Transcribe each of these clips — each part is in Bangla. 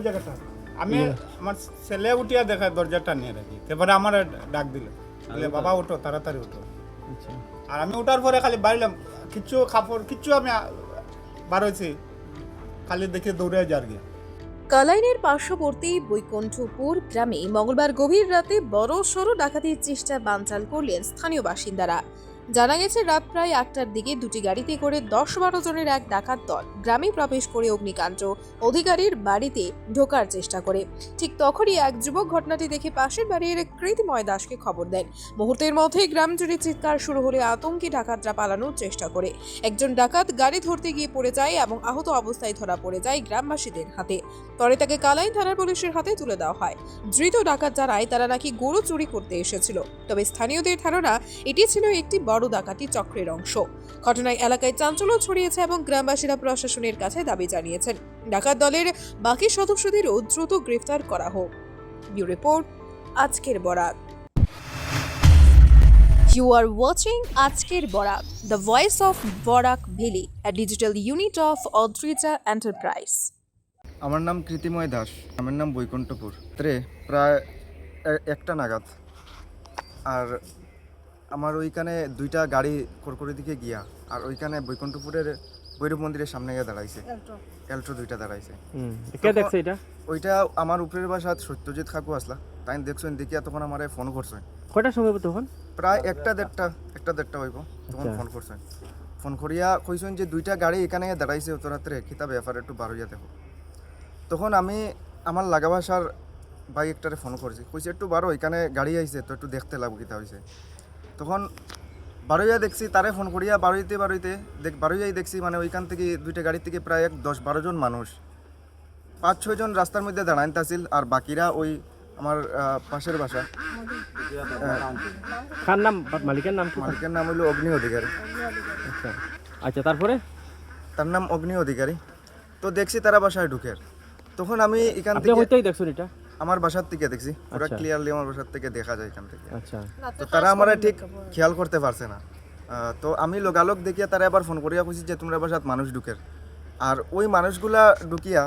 ওই জায়গাটা। আমি আমার ছেলে উঠিয়া দেখা দরজাটা নিয়ে রাখি। তারপরে আমার ডাক দিল। বাবা উঠো তাড়াতাড়ি উঠো। আচ্ছা। আর আমি ওঠার পরে খালি বাড়িলাম কিচ্ছু কাপড় কিচ্ছু আমি বার হয়েছি। খালি দেখে দৌড়ে যার গিয়ে। কালাইনের পার্শ্ববর্তী বৈকুণ্ঠপুর গ্রামে মঙ্গলবার গভীর রাতে বড় সড়ো ডাকাতির চেষ্টা বানচাল করলেন স্থানীয় বাসিন্দারা। জানা গেছে, রাত প্রায় আটটার দিকে দুটি গাড়িতে করে দশ বারো জনের এক ডাকাত দল গ্রামে প্রবেশ করে অগ্নিকাণ্ড অধিকারীর বাড়িতে ঢোকার চেষ্টা করে। ঠিক তখনই এক যুবক ঘটনাটি দেখে পাশের বাড়ির কৃতিময় দাসকে খবর দেন। মুহূর্তের মধ্যেই গ্রাম জুড়ে চিৎকার শুরু হলে আতঙ্কে ডাকাতরা পালানোর চেষ্টা করে। একজন ডাকাত গাড়ি ধরতে গিয়ে পড়ে যায় এবং আহত অবস্থায় ধরা পড়ে যায় গ্রামবাসীদের হাতে। পরে তাকে কালাইন থানার পুলিশের হাতে তুলে দেওয়া হয়। ধৃত ডাকাত যারাই তারা নাকি গরু চুরি করতে এসেছিল। তবে স্থানীয়দের ধারণা, এটি ছিল একটি বড় ডাকাতি চক্রের অংশ। ঘটনায় এলাকায় চাঞ্চল্য ছড়িয়েছে এবং গ্রামবাসীরা প্রশাসনের কাছে দাবি জানিয়েছেন, ডাকাত দলের বাকি সদস্যদেরও দ্রুত গ্রেফতার করা হোক। ব্যু রিপোর্ট, আজকের বরাত। You are watching আজকের Barak the voice of Barak valley a digital unit of Odrija Enterprise আমার নাম কৃতিময় দাস, আমার নাম বৈকুণ্ঠপুর। ত্রে প্রায় একটা নাগাদ। আর আমার ওইখানে দুইটা গাড়ি করকরি দিকে গিয়া আর ওইখানে বৈকুণ্ঠপুরের ভৈরব মন্দিরের সামনে গিয়ে দাঁড়াইছে। এল্ট্রো দুইটা দাঁড়াইছে। হুম কে দেখছে এটা? ওইটা আমার উপরের বাসাত সত্যজিৎ খাকু আসলা। তাই দেখছেন দেখিয়া তখন আমার ফোন করছেন কয়টার সময় তখন? প্রায় একটা দেড়টা একটা দেড়টা হইব। তখন আচ্ছা। ফোন করছেন ফোন করিয়া কইছেন যে দুইটা গাড়ি এখানে দাঁড়াইছে অত রাত্রে কিতা ব্যাপার একটু বারোইয়া দেখো। তখন আমি আমার লাগা ভাষার ভাই একটারে ফোন করছি। কইছে একটু বারো এখানে গাড়ি আইছে তো একটু দেখতে লাগবো কিতা হয়েছে তখন বারোইয়া দেখছি তারে ফোন করিয়া বারোইতে বারোইতে দেখ বারোইয়াই দেখছি মানে ওইখান থেকে দুইটা গাড়ি থেকে প্রায় এক দশ বারো জন মানুষ। পাঁচ ছয়জন রাস্তার মধ্যে দাঁড়াইতে আসিল আর বাকিরা ওই আমার পাশের বাসা। কার নাম? মালিকের নাম মালিকের নাম হইল অগ্নি অধিকারী। আচ্ছা। আচ্ছা তারপরে? তার নাম অগ্নি অধিকারী। তো দেখছি তারা বাসায় ঢুকের তখন আমি এখান থেকে দেখছেন এটা। আমার বাসার থেকে দেখছি। পুরো আচ্ছা। ক্লিয়ারলি আমার বাসার থেকে দেখা যায় এখান থেকে। আচ্ছা। তো তারা আমার ঠিক খেয়াল করতে পারছে না। তো আমি লোকালোক দেখিয়া তারা আবার ফোন করিয়া কইছি যে তোমরা বাসাত মানুষ ঢুকের। আর ওই মানুষগুলা ঢুকিয়া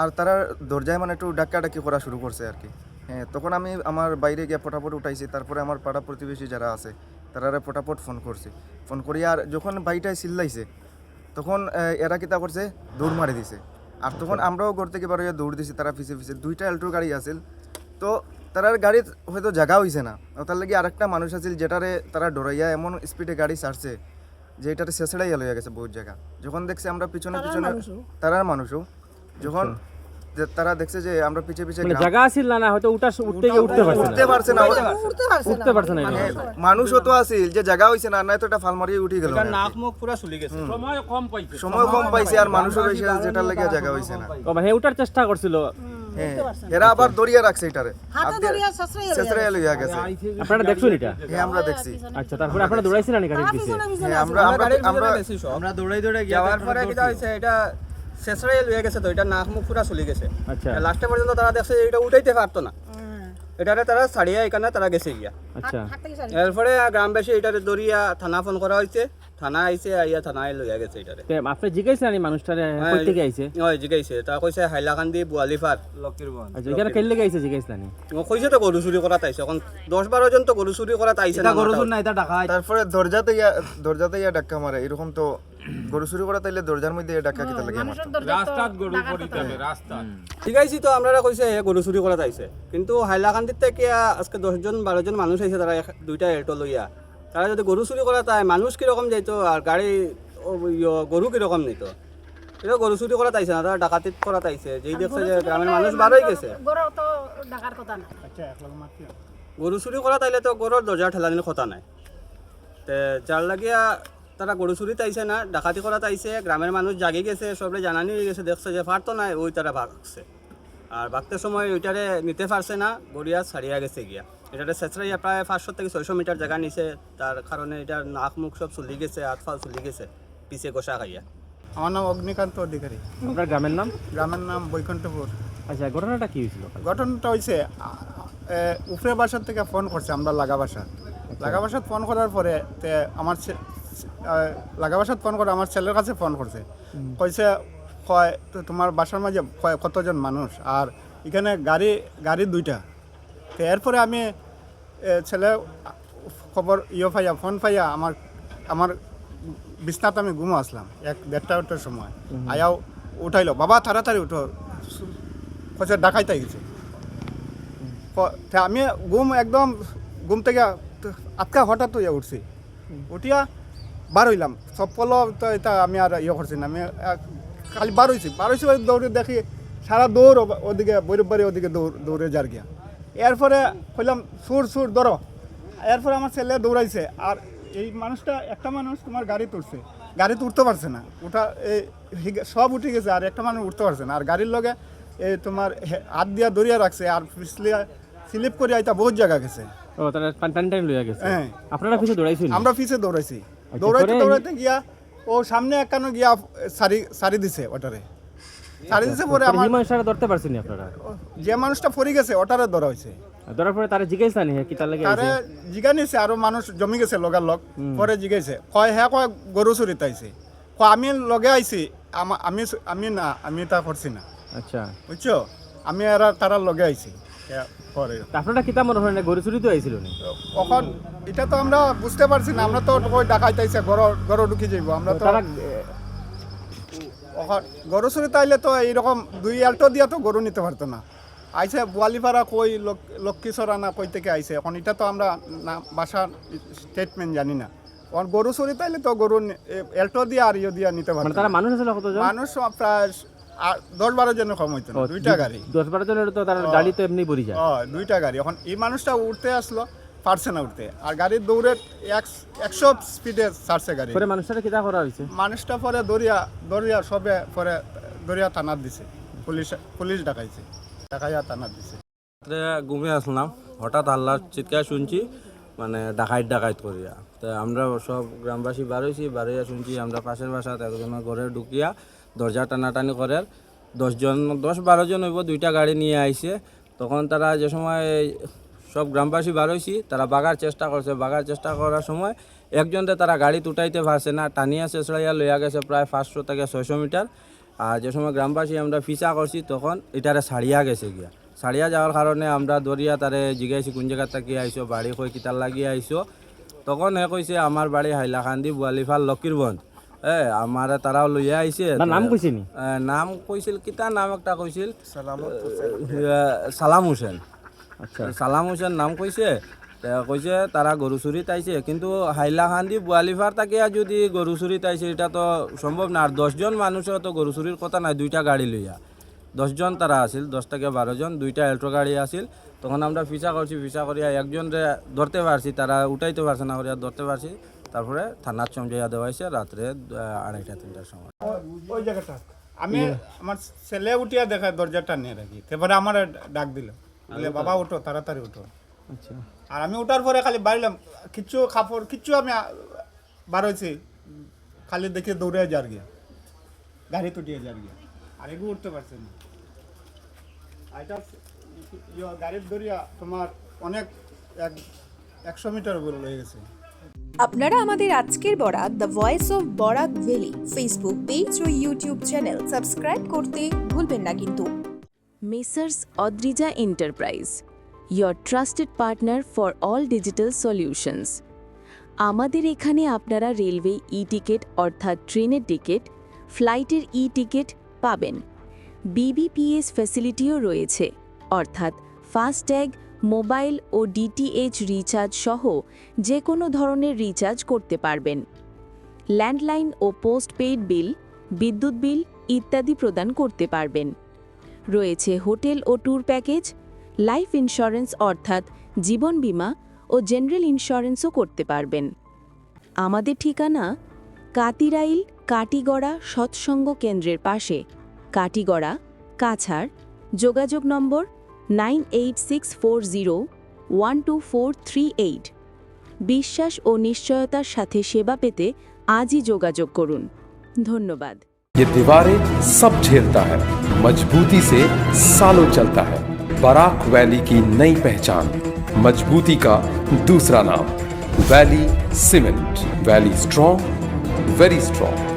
আর তারা দরজায় মানে একটু ডাক্কা ডাকি করা শুরু করছে আর কি। হ্যাঁ তখন আমি আমার বাইরে গিয়ে ফটাফট উঠাইছি তারপরে আমার পাড়া প্রতিবেশী যারা আছে তারা ফটাফট ফোন করছি। ফোন করিয়া আর যখন বাইটায় চিল্লাইছে তখন এরা কিতা করছে দৌড় মারি দিছে। আর তখন আমরাও ঘর থেকে বারো দৌড় দিছি তারা পিছে পিছে দুইটা এল্টোর গাড়ি আছিল। তো তারার গাড়ির হয়তো জায়গা হয়েছে না। তার লাগি আরেকটা মানুষ আছিল যেটারে তারা ডরাইয়া এমন স্পিডে গাড়ি ছাড়ছে যে এটাতে শেষেড়াইয়া লইয়া গেছে বহুত জায়গা। যখন দেখছে আমরা পিছনে পিছনে তারার মানুষও যখন যে তারা দেখছে যে আমরা পিছে পিছে মানে জায়গা আছিল না না হয়তো উঠার উঠতে গিয়ে উঠতে পারছে উঠতে পারছে না। উঠতে পারছে না। মানে মানুষও তো আছিল যে জায়গা হইছে না নাই তো এটা ফাল মারিয়ে উঠে গেল। নাক মুখ পুরা চলি গেছে। সময় কম পাইছে। সময় কম পাইছে আর মানুষও বেশি আছে যেটার লাগে জায়গা হইছে না। ও মানে উঠার চেষ্টা করছিল। হ্যাঁ। এরা আবার দরিয়া রাখছে এটারে। শেষড়াইয়া লইয়া গেছে। আপনারা দেখছেন এটা? হ্যাঁ আমরা দেখছি। আচ্ছা তারপরে আপনারা দৌড়াইছিলেন নাকি গাড়ির পিছে? হ্যাঁ আমরা আমরা আমরা দৌড়াই দৌড়াই যাওয়ার পরে কি হয়েছে এটা শেষরাই লয়ে গেছে তো এটা নাক মুখ পুরা চলে গেছে। আচ্ছা। লাস্টে পর্যন্ত তারা দেখছে এটা উঠাইতে পারতো না। এটারে তারা ছাড়িয়া এখানে তারা গেছে গিয়া আচ্ছা। এরপরে গ্রামবাসী এটারে দরিয়া থানা ফোন করা হয়েছে থানা আইছে আইয়া থানায় লইয়া গেছে এটারে তে আপনি জিজ্ঞাসা নি মানুষটারে কই থেকে আইছে ওই জিগাইছে তা কইছে হাইলাকান্দি বুয়ালিফার লক্ষ্মীর আচ্ছা এখানে কেন লেগে আইছে জিজ্ঞাসা নি ও কইছে তো গরু চুরি করা তাইছে এখন দশ বারো জন তো গরু চুরি করা তাইছে না গরু মাথায়। না এটা ডাকাই তারপরে দরজাতে ইয়া দরজাতে ইয়া ডাক্কা মারে এরকম তো গরু চুরি করা তাইলে দরজার মধ্যে ডাক্কা কিতা লাগে রাস্তাত গরু পড়িতে হবে রাস্তা জিগাইছি তো আমরা কইছে হে গরু চুরি করা তাইছে কিন্তু হাইলাকান্দির থেকে আজকে দশজন বারোজন মানুষ আইছে তারা দুইটা এল্টো লইয়া। তারা যদি গরু চুরি করা তাই মানুষ কীরকম যাইতো আর গাড়ি ও গরু কীরকম নিত? এটা গরু চুরি করা তাইছে না তারা ডাকাতিত করা তাইছে। যেই দেখছে যে গ্রামের মানুষ বারোই গেছে। গরু তো ডাকার কথা না। আচ্ছা গরু চুরি করা তাইলে তো গরুর দরজা ঠেলানির কথা নাই। তে যার লাগিয়া তারা গরু চুরি তাইছে না ডাকাতি করা তাইছে গ্রামের মানুষ জাগে গেছে সবরে জানানি হয়ে গেছে দেখছে যে পারতো না ওই তারা ভাগছে। আর ভাগতে সময় ওইটারে নিতে পারছে না গড়িয়া ছাড়িয়া গেছে গিয়া। এটারে ছেঁচড়াইয়া প্রায় পাঁচশো থেকে ছয়শো মিটার জায়গা নিছে তার কারণে এটার নাক মুখ সব চুলি গেছে হাত ফাল চুলি গেছে পিছে গোসা খাইয়া। আমার নাম অগ্নিকান্ত অধিকারী। আপনার গ্রামের নাম? গ্রামের নাম বৈকুণ্ঠপুর। আচ্ছা ঘটনাটা কি হয়েছিল? ঘটনাটা হয়েছে উপরে বাসার থেকে ফোন করছে আমরা লাগা বাসা লাগা বাসাত ফোন করার পরে তে আমার ছে- আহ, লাগা বাসাত ফোন করে আমার ছেলের কাছে ফোন করছে। কইছে কয় তো তোমার বাসার মাঝে কয় কতজন মানুষ? আর এখানে গাড়ি গাড়ি দুইটা। তো এরপরে আমি ছেলে খবর ইয়ে পাইয়া ফোন পাইয়া আমার আমার বিছনাতে আমি ঘুমো আসলাম এক দেড়টা ওটার সময়। আয়াও উঠাইলো বাবা তাড়াতাড়ি উঠো। কচে ডাকাইতে গেছে। আমি ঘুম একদম ঘুম থেকে আটকা হঠাৎ হইয়া উঠছি। উঠিয়া বার হইলাম। চপ্পল তো এটা আমি আর ইয়ে করছি না আমি খালি বার হয়েছি বার হয়েছি দৌড়ে দেখি সারা দৌড় ওদিকে বৈরব বাড়ি ওদিকে দৌড় দৌড়ে যার গিয়া। এরপরে কইলাম সুর সুর ধরো। এরপরে আমার ছেলে দৌড়াইছে আর এই মানুষটা একটা মানুষ তোমার গাড়ি তুলছে। গাড়ি উঠতে পারছে না। উঠা এই সব উঠে গেছে আর একটা মানুষ উঠতে পারছে না। আর গাড়ির লগে এই তোমার হাত দিয়া দরিয়া রাখছে আর পিছলিয়া স্লিপ করে আইতা বহুত জায়গা গেছে। ও তারা টান টান টান লইয়া গেছে। হ্যাঁ। আপনারা দৌড়াইছিল আমরা পিছে দৌড়াইছি। দৌড়াইতে দৌড়াইতে গিয়া ও সামনে একখানো গিয়া সারি সারি দিছে ওটারে। সারি দিছে পরে আমার ধরতে পারছেন আপনারা? যে মানুষটা পড়ে গেছে ওটারে ধরা ধরার পরে তারা জিজ্ঞাসা নি কি তার লাগে তারে জিগা নিছে আরও মানুষ জমি গেছে লগার লগ পরে জিগাইছে। কয় হ্যাঁ কয় গরু চুরিত আইছে কয় আমি লগে আইছি আমা- আমি না আমি তা করছি না। আচ্ছা। বুঝছ? আমি এরা তারা লগে আইছি। পরে। তা আপনারা কিতা মনে হয় গরু চুরি তো আইছিল নি এটা তো আমরা বুঝতে পারছি না আমরা তো ওই ডাকাইতাইছে গরু গরু ঢুকি যাইব আমরা তো এখন গরু চুরি তাইলে তো এইরকম দুই আল্টো দিয়া তো গরু নিতে পারতো না। আইসে বোয়ালিপাড়া কই লক- লক্ষ্মীছড়া না কই থেকে আইসে এখন এটা তো আমরা না বাসার স্টেটমেন্ট জানি না। এখন গরু চুরি তাইলে তো গরু এল্টো দিয়া আর ইয়ে দিয়া নিতে মানে পারতো না। মানুষ মানুষ প্রায় আ- দশ বারো জনের কম হইতো না দুইটা গাড়ি। দশ বারো জনের তো তার গাড়ি তো এমনি পড়ি যায়। দুইটা গাড়ি। এখন এই মানুষটা উঠতে আসলো পারছে না উঠতে। আর গাড়ির দৌড়ে এক- একশো স্পিডে ছাড়ছে গাড়ি। পরে মানুষটারে কিতা করা হয়েছে মানুষটা পরে দরিয়া দরিয়া সবে পরে দরিয়া থানার দিছে। Police police ডাকাইছে। ডাকাইয়া থানার দিছে। রাত্রে ঘুমিয়ে আসলাম। হঠাৎ আল্লাহ চিৎকার শুনছি। মানে ডাকাইত ডাকাইত করিয়া। তো আমরা সব গ্রামবাসী বারোইছি বারোইয়া শুনছি আমরা পাশের বাসাত একজনের ঘরে ঢুকিয়া দরজা টানাটানি করে দশজন দশ বারো জন হইব, দুইটা গাড়ি নিয়ে আইছে। তখন তারা যে সময় সব গ্রামবাসী বারোইছি তারা বাগার চেষ্টা করছে। বাগার চেষ্টা করার সময় একজনকে তারা গাড়ি তুটাইতে পারছে না, টানিয়া শেষড়াইয়া লইয়া গেছে প্রায় পাঁচশো থেকে ছয়শো মিটার। আর যে সময় গ্রামবাসী আমরা ফিসা করছি, তখন এটারে ছাড়িয়া গেছে গিয়া। ছাড়িয়া যাওয়ার কারণে আমরা দরিয়া তারে জিগাইছি কোন জায়গা থেকে আইসো বাড়ি কই কিতার লাগিয়ে আইসো তখন হে কইছে আমার বাড়ি হাইলাকান্দি বোয়ালিফাল লক্ষ্মীরগঞ্জ এ আমার তারাও লইয়া আইছে নাম কইছে নাম কইছিল কিতা নাম একটা কইছিল সালাম হোসেন। আচ্ছা। সালাম হোসেন নাম কইছে তে কইছে তারা গরু চুরিত আইছে কিন্তু হাইলাকান্দি বোয়ালিফার তাকিয়া যদি গরু চুরিত আইছে এটা তো সম্ভব না। আর দশজন মানুষও তো গরু চুরির কথা নাই দুইটা গাড়ি লইয়া দশজন তারা আছিল দশ থেকে বারোজন দুইটা এল্ট্রো গাড়ি আছিল। তখন আমরা ফিসা করছি ফিসা করিয়া একজন ধরতে পারছি তারা উঠাইতে পারছে না করিয়া ধরতে পারছি। তারপরে থানার চমজাইয়া দেওয়া হয়েছে রাত্রে আড়াইটা তিনটার সময়। ওই জায়গাটা। আমি আমার ছেলে উঠিয়া দেখা দরজাটা নিয়ে রাখি। তারপরে আমার ডাক দিল। বলে বাবা উঠো তাড়াতাড়ি উঠো। আচ্ছা। আর আমি উঠার পরে খালি বাড়িলাম কিচ্ছু কাপড় কিচ্ছু আমি বার হয়েছি খালি দেখে দৌড়ে যার গিয়া গাড়ি তুটিয়ে যার গিয়া। আর এগুলো উঠতে পারছে না এটা গাড়ির দরিয়া তোমার অনেক এক একশো মিটার উপরে রয়ে গেছে। আপনারা আমাদের আজকের Barak the voice of Barak valley Facebook page O YouTube channel subscribe করতে ভুলবেন না কিন্তু। Messrs Adrija enterprise your trusted partner for all digital solutions আমাদের এখানে আপনারা রেলওয়ে ই টিকিট অর্থাৎ ট্রেনের টিকিট ফ্লাইটের ই টিকিট পাবেন। বিবিপিএস ফ্যাসিলিটিও রয়েছে, অর্থাৎ ফাস্ট্যাগ মোবাইল ও ডিটিএইচ রিচার্জ সহ যে কোনো ধরনের রিচার্জ করতে পারবেন। ল্যান্ডলাইন ও পোস্টপেইড বিল বিদ্যুৎ বিল ইত্যাদি প্রদান করতে পারবেন। রয়েছে হোটেল ও ট্যুর প্যাকেজ লাইফ ইন্স্যুরেন্স অর্থাৎ জীবন বীমা ও জেনারেল ইন্স্যুরেন্সও করতে পারবেন। আমাদের ঠিকানা কাতিরাইল কাটিগড়া সৎসঙ্গ কেন্দ্রের পাশে কাটিগড়া কাছাড় যোগাযোগ নম্বর nine eight six four zero one two four three eight বিশ্বাস ও নিশ্চয়তার সাথে সেবা পেতে আজই যোগাযোগ করুন ধন্যবাদ ये दीवारें सब झेलता है मजबूती से सालों चलता है बराक वैली की नई पहचान मजबूती का दूसरा नाम Valley Cement Valley strong very strong